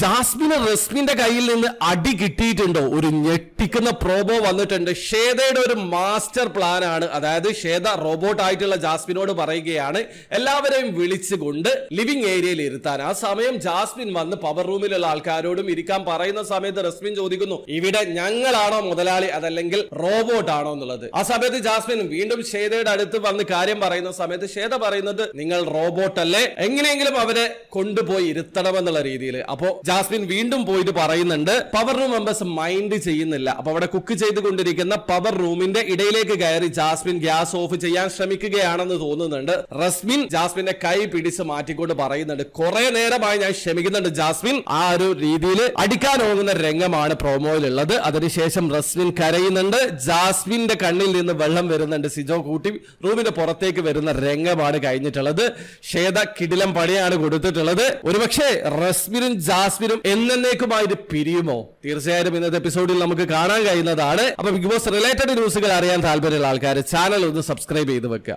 ജാസ്മിന് റസ്മിന്റെ കയ്യിൽ നിന്ന് അടി കിട്ടിയിട്ടുണ്ടോ? ഒരു ഞെട്ടിക്കുന്ന പ്രോബോ വന്നിട്ടുണ്ട്. ഷേദയുടെ ഒരു മാസ്റ്റർ പ്ലാൻ ആണ്. അതായത് ഷേദ റോബോട്ട് ആയിട്ടുള്ള ജാസ്മിനോട് പറയുകയാണ്. എല്ലാവരെയും വിളിച്ചുകൊണ്ട് ലിവിംഗ് ഏരിയയിൽ ഇരുത്താൻ. ആ സമയം ജാസ്മിൻ വന്ന് പവർ റൂമിലുള്ള ആൾക്കാരോടും ഇരിക്കാൻ പറയുന്ന സമയത്ത് റസ്മിൻ ചോദിക്കുന്നു ഇവിടെ ഞങ്ങളാണോ മുതലാളി? അതല്ലെങ്കിൽ റോബോട്ട് ആണോ എന്നുള്ളത്? ആ സമയത്ത് ജാസ്മിൻ വീണ്ടും ഷേദയുടെ അടുത്ത് വന്ന് കാര്യം പറയുന്ന സമയത്ത് ഷേദ പറയുന്നത് നിങ്ങൾ റോബോട്ട് അല്ലേ? എങ്ങനെയെങ്കിലും അവരെ കൊണ്ടുപോയി ഇരുത്തണമെന്നുള്ള രീതിയിൽ. അപ്പോ ജാസ്മിൻ വീണ്ടും പോയിട്ട് പറയുന്നുണ്ട് പവർ റൂം മെമ്പേഴ്സ് മൈൻഡ് ചെയ്യുന്നില്ല. അപ്പൊ അവിടെ കുക്ക് ചെയ്തുകൊണ്ടിരിക്കുന്ന പവർ റൂമിന്റെ ഇടയിലേക്ക് കയറി ജാസ്മിൻ ഗ്യാസ് ഓഫ് ചെയ്യാൻ ശ്രമിക്കുകയാണെന്ന് തോന്നുന്നുണ്ട്. റസ്മിൻ ജാസ്മിന്റെ കൈ പിടിച്ച് മാറ്റിക്കൊണ്ട് പറയുന്നുണ്ട് കുറെ നേരമായി ഞാൻ ക്ഷമിക്കുന്നുണ്ട് ജാസ്മിൻ. ആ ഒരു രീതിയിൽ അടിക്കാൻ പോകുന്ന രംഗമാണ് പ്രോമോയിലുള്ളത് അതിനുശേഷം റസ്മിൻ കരയുന്നുണ്ട് ജാസ്മിന്റെ കണ്ണിൽ നിന്ന് വെള്ളം വരുന്നുണ്ട് സിജോ കൂട്ടി. റൂമിന്റെ പുറത്തേക്ക് വരുന്ന രംഗമാണ് കഴിഞ്ഞിട്ടുള്ളത്. ശ്വേത കിടിലം പണിയാണ് കൊടുത്തിട്ടുള്ളത്. ഒരുപക്ഷെ റസ്മിനും ജാസ്മിനും എന്നേക്കുമായിട്ട് പിരിയുമോ? തീർച്ചയായിട്ടും ഇന്നത്തെ എപ്പിസോഡിൽ നമുക്ക് കാണാൻ കഴിയുന്നതാണ്. അപ്പൊ ബിഗ് ബോസ് റിലേറ്റഡ് ന്യൂസുകൾ അറിയാൻ താല്പര്യമുള്ള ആൾക്കാർ ചാനൽ ഒന്ന് സബ്സ്ക്രൈബ് ചെയ്ത് വെക്കുക.